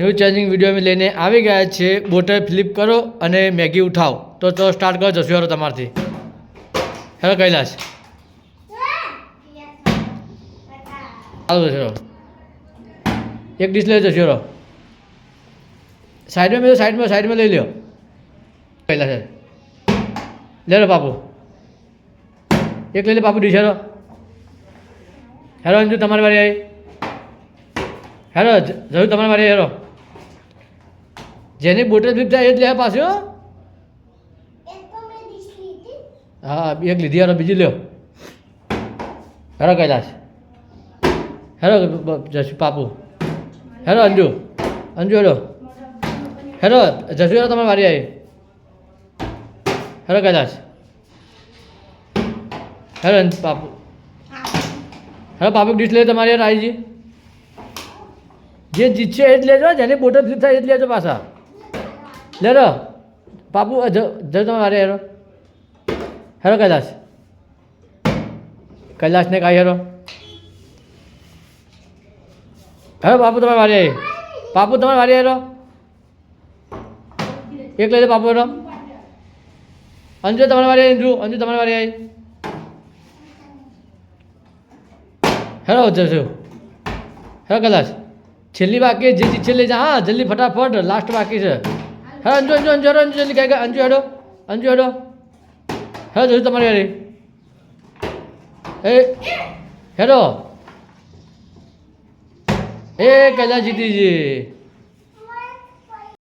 New changing video લઈને આવી ગયા છે. બોટર ફ્લિપ કરો અને મેગી ઉઠાવો. તો તો સ્ટાર્ટ કરો જશું હેરો તમારથી. હેરો કૈલાશ. ચાલો જશો. એક ડીશ લઈ જશો. સાઈડમાં મેં સાઈડમાં સાઈડમાં લઈ લ્યો. કૈલાશ. લે લો બાપુ એક લઈ લે બાપુ ડીશ હેરો હેરો અંજુ, તમારી વારી આવી. હેરો જરૂર તમારી વારી હેરો જેની બોટલ થાય એ જ લે પાછું, હા. એક લીધી હારો બીજી લ્યો. હેરો કૈલાશ હેરો જશુ પાપુ. હેરો, અંજુ. અંજુ, હેરો. હેરો જશુ હેરો, તમારી વારી આવી. હેરો કૈલાશ હેરો પાપુ. હેલો પાપુ ડીશ લે તમારી યાર, આઈજી. જે જીતશે એ જ લેજો, જેની બોટલ ફ્લિપ થાય એ જ લેજો પાછા. પાપુ અ, જ જ તમારે હેરો હેરો. કૈલાશ કૈલાશને કાંઈ હેરો. હેરો બાપુ તમારે મારે બાપુ તમારે મારે હેરો. એક લઈ લો પાપુ હેરો. અંજુ તમારે મારે અંજુ. અંજુ તમારે મારે આવી હેરો જશો હેરો કૈલાશ છેલ્લી બાકી જે જે. છેલ્લી હા જલ્દી ફટાફટ. લાસ્ટ બાકી છે. હેરો અંજુ અંજુ અંજુ હેરો અંજુ જલ્દી કાંઈ કાંઈ અંજુ હેડો અંજુ હેડો હેરો જોયું તમારી યારી એ હેરો એ કૈલાશ જીતીજી